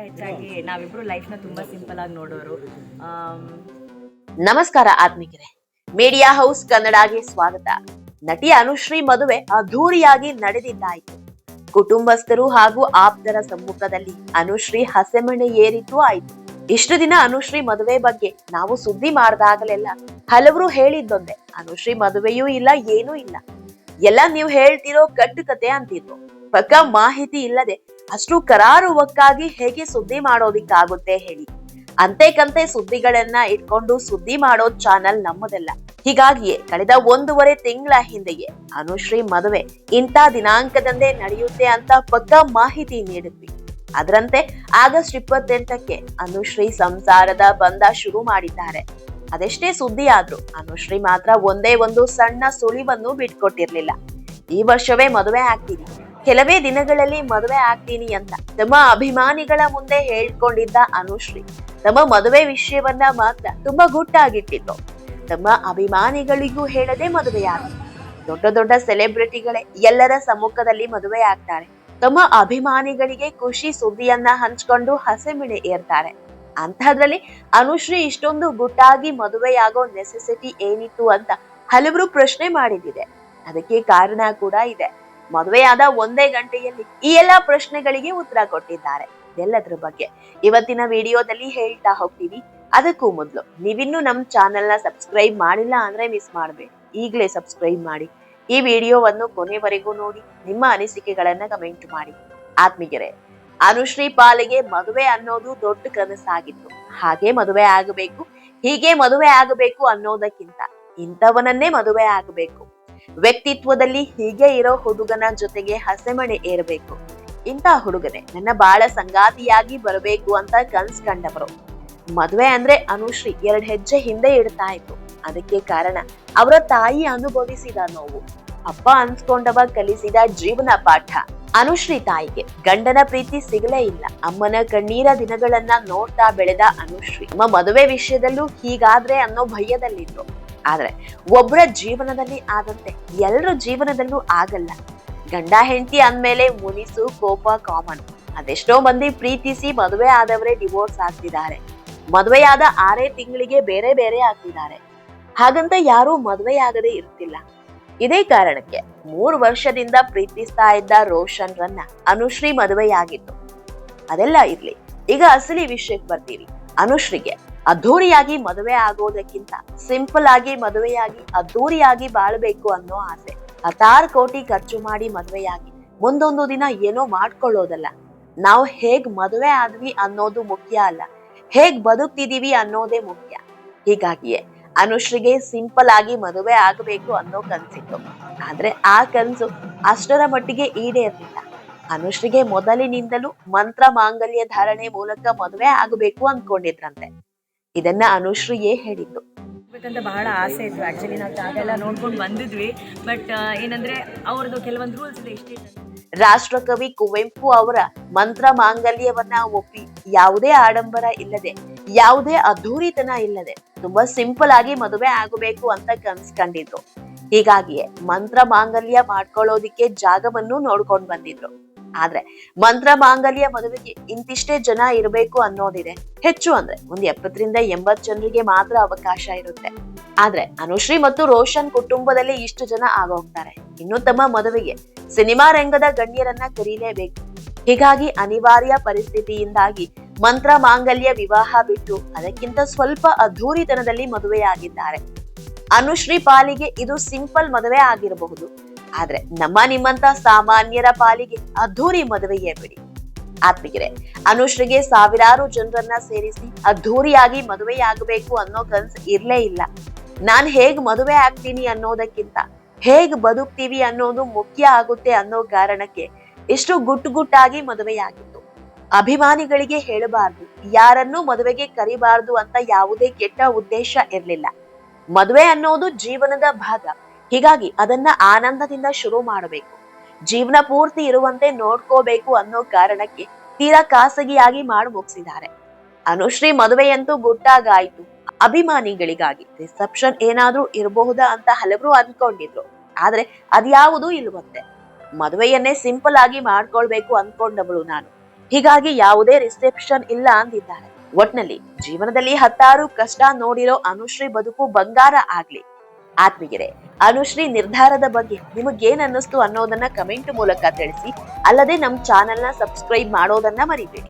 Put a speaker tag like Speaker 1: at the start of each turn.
Speaker 1: ಹೆಚ್ಚಾಗಿ ನಾವಿಬ್ರು ಲೈಫ್ನ ತುಂಬಾ ಸಿಂಪಲ್ ಆಗಿ ನೋಡೋರು.
Speaker 2: ನಮಸ್ಕಾರ ಆತ್ಮಿಕರೇ. ಮೀಡಿಯಾ ಹೌಸ್ ಕನ್ನಡಗೆ ಸ್ವಾಗತ. ನಟಿ ಅನುಶ್ರೀ ಮದುವೆ ಅದ್ಧೂರಿಯಾಗಿ ನಡೆದಿದ್ದಾಯಿತು. ಕುಟುಂಬಸ್ಥರು ಹಾಗೂ ಆಪ್ತರ ಸಮ್ಮುಖದಲ್ಲಿ ಅನುಶ್ರೀ ಹಸೆಮಣೆ ಏರಿತು ಆಯ್ತು. ಇಷ್ಟು ದಿನ ಅನುಶ್ರೀ ಮದುವೆ ಬಗ್ಗೆ ನಾವು ಸುದ್ದಿ ಮಾಡಿದಾಗಲೆಲ್ಲ ಹಲವರು ಹೇಳಿದ್ದೊಂದೆ. ಅನುಶ್ರೀ ಮದುವೆಯೂ ಇಲ್ಲ, ಏನೂ ಇಲ್ಲ. ಎಲ್ಲ ನೀವು ಹೇಳ್ತಿರೋ ಕಟ್ಟು ಕತೆ ಅಂತಿದ್ರು. ಪಕ್ಕ ಮಾಹಿತಿ ಇಲ್ಲದೆ ಅಷ್ಟು ಕರಾರುವಕ್ಕಾಗಿ ಹೇಗೆ ಸುದ್ದಿ ಮಾಡೋದಿಕ್ಕಾಗುತ್ತೆ ಹೇಳಿ. ಅಂತೆ ಕಂತೆ ಸುದ್ದಿಗಳನ್ನ ಇಟ್ಕೊಂಡು ಸುದ್ದಿ ಮಾಡೋ ಚಾನಲ್ ನಮ್ಮದಲ್ಲ. ಹೀಗಾಗಿಯೇ ಕಳೆದ ಒಂದೂವರೆ ತಿಂಗಳ ಹಿಂದೆಯೇ ಅನುಶ್ರೀ ಮದುವೆ ಇಂಥ ದಿನಾಂಕದಂದೇ ನಡೆಯುತ್ತೆ ಅಂತ ಪಕ್ಕ ಮಾಹಿತಿ ನೀಡಿದ್ವಿ. ಅದರಂತೆ ಆಗಸ್ಟ್ ಇಪ್ಪತ್ತೆಂಟಕ್ಕೆ ಅನುಶ್ರೀ ಸಂಸಾರದ ಬಂಧ ಶುರು ಮಾಡಿದ್ದಾರೆ. ಅದೆಷ್ಟೇ ಸುದ್ದಿ ಆದ್ರೂ ಅನುಶ್ರೀ ಮಾತ್ರ ಒಂದೇ ಒಂದು ಸಣ್ಣ ಸುಳಿವನ್ನು ಬಿಟ್ಕೊಟ್ಟಿರ್ಲಿಲ್ಲ. ಈ ವರ್ಷವೇ ಮದುವೆ ಆಗ್ತೀನಿ ಕೆಲವೇ ದಿನಗಳಲ್ಲಿ ಮದುವೆ ಆಗ್ತೀನಿ ಅಂತ ತಮ್ಮ ಅಭಿಮಾನಿಗಳ ಮುಂದೆ ಹೇಳ್ಕೊಂಡಿದ್ದ ಅನುಶ್ರೀ. ತಮ್ಮ ಮದುವೆ ವಿಷಯವನ್ನ ಮಾತ್ರ ತುಂಬಾ ಗುಟ್ಟಾಗಿಟ್ಟಿತ್ತು. ತಮ್ಮ ಅಭಿಮಾನಿಗಳಿಗೂ ಹೇಳದೆ ಮದುವೆಯಾದ ದೊಡ್ಡ ದೊಡ್ಡ ಸೆಲೆಬ್ರಿಟಿಗಳೇ ಎಲ್ಲರ ಸಮ್ಮುಖದಲ್ಲಿ ಮದುವೆ ಆಗ್ತಾರೆ. ತಮ್ಮ ಅಭಿಮಾನಿಗಳಿಗೆ ಖುಷಿ ಸುದ್ದಿಯನ್ನ ಹಂಚ್ಕೊಂಡು ಹಸೆಮಿಣೆ ಏರ್ತಾರೆ. ಅಂಥದ್ರಲ್ಲಿ ಅನುಶ್ರೀ ಇಷ್ಟೊಂದು ಗುಟ್ಟಾಗಿ ಮದುವೆಯಾಗೋ ನೆಸೆಸಿಟಿ ಏನಿತ್ತು ಅಂತ ಹಲವರು ಪ್ರಶ್ನೆ ಮಾಡಿದಿದೆ. ಅದಕ್ಕೆ ಕಾರಣ ಕೂಡ ಇದೆ. ಮದುವೆಯಾದ ಒಂದೇ ಗಂಟೆಯಲ್ಲಿ ಈ ಎಲ್ಲಾ ಪ್ರಶ್ನೆಗಳಿಗೆ ಉತ್ತರ ಕೊಟ್ಟಿದ್ದಾರೆ. ಇದೆಲ್ಲದ್ರ ಬಗ್ಗೆ ಇವತ್ತಿನ ವಿಡಿಯೋದಲ್ಲಿ ಹೇಳ್ತಾ ಹೋಗ್ತೀವಿ. ಅದಕ್ಕೂ ಮೊದಲು ನೀವಿನ್ನು ನಮ್ ಚಾನೆಲ್ನ ಸಬ್ಸ್ಕ್ರೈಬ್ ಮಾಡಿಲ್ಲ ಅಂದ್ರೆ ಮಿಸ್ ಮಾಡ್ಬೇಕು ಈಗಲೇ ಸಬ್ಸ್ಕ್ರೈಬ್ ಮಾಡಿ. ಈ ವಿಡಿಯೋವನ್ನು ಕೊನೆವರೆಗೂ ನೋಡಿ, ನಿಮ್ಮ ಅನಿಸಿಕೆಗಳನ್ನ ಕಮೆಂಟ್ ಮಾಡಿ. ಆತ್ಮೀಗೆರೆ ಅನುಶ್ರೀ ಪಾಲಿಗೆ ಮದುವೆ ಅನ್ನೋದು ದೊಡ್ಡ ಕನಸಾಗಿತ್ತು. ಹಾಗೆ ಮದುವೆ ಆಗಬೇಕು, ಹೀಗೆ ಮದುವೆ ಆಗಬೇಕು ಅನ್ನೋದಕ್ಕಿಂತ ಇಂಥವನನ್ನೇ ಮದುವೆ ಆಗಬೇಕು. ವ್ಯಕ್ತಿತ್ವದಲ್ಲಿ ಹೀಗೆ ಇರೋ ಹುಡುಗನ ಜೊತೆಗೆ ಹಸೆಮಣೆ ಏರಬೇಕು. ಇಂಥ ಹುಡುಗನೆ ನನ್ನ ಬಾಳ ಸಂಗಾತಿಯಾಗಿ ಬರಬೇಕು ಅಂತ ಕನ್ಸ್ ಕಂಡವರು. ಮದುವೆ ಅಂದ್ರೆ ಅನುಶ್ರೀ ಎರಡ್ ಹೆಜ್ಜೆ ಹಿಂದೆ ಇಡ್ತಾ ಇತ್ತು ಅದಕ್ಕೆ ಕಾರಣ ಅವರ ತಾಯಿ ಅನುಭವಿಸಿದ ನೋವು. ಅಪ್ಪ ಅನ್ಸ್ಕೊಂಡವ ಕಲಿಸಿದ ಜೀವನ ಪಾಠ. ಅನುಶ್ರೀ ತಾಯಿಗೆ ಗಂಡನ ಪ್ರೀತಿ ಸಿಗಲೇ ಇಲ್ಲ. ಅಮ್ಮನ ಕಣ್ಣೀರ ದಿನಗಳನ್ನ ನೋಡ್ತಾ ಬೆಳೆದ ಅನುಶ್ರೀ. ನಮ್ಮ ಮದುವೆ ವಿಷಯದಲ್ಲೂ ಹೀಗಾದ್ರೆ ಅನ್ನೋ ಭಯದಲ್ಲಿದ್ರು. ಆದ್ರೆ ಒಬ್ಬರ ಜೀವನದಲ್ಲಿ ಆದಂತೆ ಎಲ್ಲರ ಜೀವನದಲ್ಲೂ ಆಗಲ್ಲ. ಗಂಡ ಹೆಂಡತಿ ಅಂದಮೇಲೆ ಮುನಿಸು, ಕೋಪ, ಕಾಮನ್. ಅದೆಷ್ಟೋ ಮಂದಿ ಪ್ರೀತಿಸಿ ಮದುವೆ ಆದವರೇ ಡಿವೋರ್ಸ್ ಆಗ್ತಿದ್ದಾರೆ. ಮದುವೆಯಾದ ಆರೇ ತಿಂಗಳಿಗೆ ಬೇರೆ ಬೇರೆ ಆಗ್ತಿದ್ದಾರೆ. ಹಾಗಂತ ಯಾರೂ ಮದುವೆಯಾಗದೆ ಇರ್ತಿಲ್ಲ. ಇದೇ ಕಾರಣಕ್ಕೆ ಮೂರು ವರ್ಷದಿಂದ ಪ್ರೀತಿಸ್ತಾ ಇದ್ದ ರೋಷನ್ ರನ್ನ ಅನುಶ್ರೀ ಮದುವೆಯಾಗಿತ್ತು. ಅದೆಲ್ಲ ಇರ್ಲಿ. ಈಗ ಅಸಲಿ ವಿಷಯಕ್ಕೆ ಬರ್ತೀವಿ. ಅನುಶ್ರೀಗೆ ಅದ್ಧೂರಿಯಾಗಿ ಮದುವೆ ಆಗೋದಕ್ಕಿಂತ ಸಿಂಪಲ್ ಆಗಿ ಮದುವೆಯಾಗಿ ಅದ್ಧೂರಿಯಾಗಿ ಬಾಳ್ಬೇಕು ಅನ್ನೋ ಆಸೆ. ಹತ್ತಾರು ಕೋಟಿ ಖರ್ಚು ಮಾಡಿ ಮದುವೆಯಾಗಿ ಮುಂದೊಂದು ದಿನ ಏನೋ ಮಾಡ್ಕೊಳ್ಳೋದಲ್ಲ. ನಾವು ಹೇಗ್ ಮದುವೆ ಆದ್ವಿ ಅನ್ನೋದು ಮುಖ್ಯ ಅಲ್ಲ. ಹೇಗ್ ಬದುಕ್ತಿದೀವಿ ಅನ್ನೋದೇ ಮುಖ್ಯ. ಹೀಗಾಗಿಯೇ ಅನುಶ್ರೀಗೆ ಸಿಂಪಲ್ ಆಗಿ ಮದುವೆ ಆಗಬೇಕು ಅನ್ನೋ ಕನ್ಸಿತ್ತು. ಆದ್ರೆ ಆ ಕನ್ಸು ಅಷ್ಟರ ಮಟ್ಟಿಗೆ ಈಡೇರ್ಲಿಲ್ಲ. ಅನುಶ್ರೀಗೆ ಮೊದಲಿನಿಂದಲೂ ಮಂತ್ರ ಮಾಂಗಲ್ಯ ಧಾರಣೆ ಮೂಲಕ ಮದುವೆ ಆಗಬೇಕು ಅನ್ಕೊಂಡಿದ್ರಂತೆ. ಇದನ್ನ ಅನುಶ್ರೀಯೇ ಹೇಳಿದ್ದು.
Speaker 1: ಅಂತ ಬಹಳ ಆಸೆ ಇತ್ತು. ಆಕ್ಚುಲಿ ನಾವು ಜಾಗ ಎಲ್ಲ ನೋಡ್ಕೊಂಡು ಬಂದಿದ್ವಿ. ಬಟ್ ಏನಂದ್ರೆ ಅವ್ರದ್ದು ಕೆಲವೊಂದು ರೂಲ್ಸ್ ಇದೆ ಇಷ್ಟೇ
Speaker 2: ರಾಷ್ಟ್ರಕವಿ ಕುವೆಂಪು ಅವರ ಮಂತ್ರ ಮಾಂಗಲ್ಯವನ್ನ ಒಪ್ಪಿ ಯಾವುದೇ ಆಡಂಬರ ಇಲ್ಲದೆ ಯಾವುದೇ ಅದ್ಧೂರಿತನ ಇಲ್ಲದೆ ತುಂಬಾ ಸಿಂಪಲ್ ಆಗಿ ಮದುವೆ ಆಗಬೇಕು ಅಂತ ಕನ್ಸ್ಕೊಂಡಿದ್ರು ಹೀಗಾಗಿಯೇ ಮಂತ್ರ ಮಾಂಗಲ್ಯ ಮಾಡ್ಕೊಳ್ಳೋದಿಕ್ಕೆ ಜಾಗವನ್ನು ನೋಡ್ಕೊಂಡು ಬಂದಿದ್ರು. ಆದ್ರೆ ಮಂತ್ರ ಮಾಂಗಲ್ಯ ಮದುವೆಗೆ ಇಂತಿಷ್ಟೇ ಜನ ಇರಬೇಕು ಅನ್ನೋದಿದೆ. ಹೆಚ್ಚು ಅಂದ್ರೆ ಒಂದ್ ಎಪ್ಪತ್ತರಿಂದ ಎಂಬತ್ ಜನರಿಗೆ ಮಾತ್ರ ಅವಕಾಶ ಇರುತ್ತೆ. ಆದ್ರೆ ಅನುಶ್ರೀ ಮತ್ತು ರೋಷನ್ ಕುಟುಂಬದಲ್ಲಿ ಇಷ್ಟು ಜನ ಆಗೋಗ್ತಾರೆ. ಇನ್ನು ತಮ್ಮ ಮದುವೆಗೆ ಸಿನಿಮಾ ರಂಗದ ಗಣ್ಯರನ್ನ ಕರೀಲೇಬೇಕು. ಹೀಗಾಗಿ ಅನಿವಾರ್ಯ ಪರಿಸ್ಥಿತಿಯಿಂದಾಗಿ ಮಂತ್ರ ಮಾಂಗಲ್ಯ ವಿವಾಹ ಬಿಟ್ಟು ಅದಕ್ಕಿಂತ ಸ್ವಲ್ಪ ಅಧೂರಿತನದಲ್ಲಿ ಮದುವೆಯಾಗಿದ್ದಾರೆ. ಅನುಶ್ರೀ ಪಾಲಿಗೆ ಇದು ಸಿಂಪಲ್ ಮದುವೆ ಆಗಿರಬಹುದು. ಆದ್ರೆ ನಮ್ಮ ನಿಮ್ಮಂತ ಸಾಮಾನ್ಯರ ಪಾಲಿಗೆ ಅದ್ಧೂರಿ ಮದುವೆಯೇ ಬಿಡಿ. ಆತ್ಮಿಗೆರೆ ಅನುಶ್ರೀಗೆ ಸಾವಿರಾರು ಜನರನ್ನ ಸೇರಿಸಿ ಅದ್ಧೂರಿಯಾಗಿ ಮದುವೆಯಾಗಬೇಕು ಅನ್ನೋ ಕನ್ಸ್ ಇರ್ಲೇ ಇಲ್ಲ. ನಾನ್ ಹೇಗ್ ಮದುವೆ ಆಗ್ತೀನಿ ಅನ್ನೋದಕ್ಕಿಂತ ಹೇಗ್ ಬದುಕ್ತೀವಿ ಅನ್ನೋದು ಮುಖ್ಯ ಆಗುತ್ತೆ ಅನ್ನೋ ಕಾರಣಕ್ಕೆ ಇಷ್ಟು ಗುಟ್ಟು ಗುಟ್ಟಾಗಿ ಮದುವೆಯಾಗಿತ್ತು. ಅಭಿಮಾನಿಗಳಿಗೆ ಹೇಳಬಾರ್ದು, ಯಾರನ್ನೂ ಮದುವೆಗೆ ಕರಿಬಾರ್ದು ಅಂತ ಯಾವುದೇ ಕೆಟ್ಟ ಉದ್ದೇಶ ಇರ್ಲಿಲ್ಲ. ಮದುವೆ ಅನ್ನೋದು ಜೀವನದ ಭಾಗ. ಹೀಗಾಗಿ ಅದನ್ನ ಆನಂದದಿಂದ ಶುರು ಮಾಡಬೇಕು. ಜೀವನ ಪೂರ್ತಿ ಇರುವಂತೆ ನೋಡ್ಕೋಬೇಕು ಅನ್ನೋ ಕಾರಣಕ್ಕೆ ತೀರಾ ಖಾಸಗಿಯಾಗಿ ಮಾಡಿ ಮುಗಿಸಿದ್ದಾರೆ. ಅನುಶ್ರೀ ಮದುವೆಯಂತೂ ಗುಟ್ಟಾಗಾಯ್ತು. ಅಭಿಮಾನಿಗಳಿಗಾಗಿ ರಿಸೆಪ್ಷನ್ ಏನಾದ್ರೂ ಇರಬಹುದಾ ಅಂತ ಹಲವರು ಅನ್ಕೊಂಡಿದ್ರು. ಆದ್ರೆ ಅದ್ಯಾವುದೂ ಇಲ್ವಂತೆ. ಮದುವೆಯನ್ನೇ ಸಿಂಪಲ್ ಆಗಿ ಮಾಡ್ಕೊಳ್ಬೇಕು ಅನ್ಕೊಂಡವಳು ನಾನು. ಹೀಗಾಗಿ ಯಾವುದೇ ರಿಸೆಪ್ಷನ್ ಇಲ್ಲ ಅಂದಿದ್ದಾರೆ. ಒಟ್ನಲ್ಲಿ ಜೀವನದಲ್ಲಿ ಹತ್ತಾರು ಕಷ್ಟ ನೋಡಿರೋ ಅನುಶ್ರೀ ಬದುಕು ಬಂಗಾರ ಆಗ್ಲಿ. ಆತ್ಮೀಗೆರೆ ಅನುಶ್ರೀ ನಿರ್ಧಾರದ ಬಗ್ಗೆ ನಿಮಗೇನ್ ಅನ್ನಿಸ್ತು ಅನ್ನೋದನ್ನ ಕಮೆಂಟ್ ಮೂಲಕ ತಿಳಿಸಿ, ಅಲ್ಲದೆ ನಮ್ಮ ಚಾನೆಲ್ನ ಸಬ್ಸ್ಕ್ರೈಬ್ ಮಾಡೋದನ್ನ ಮರಿಬೇಡಿ.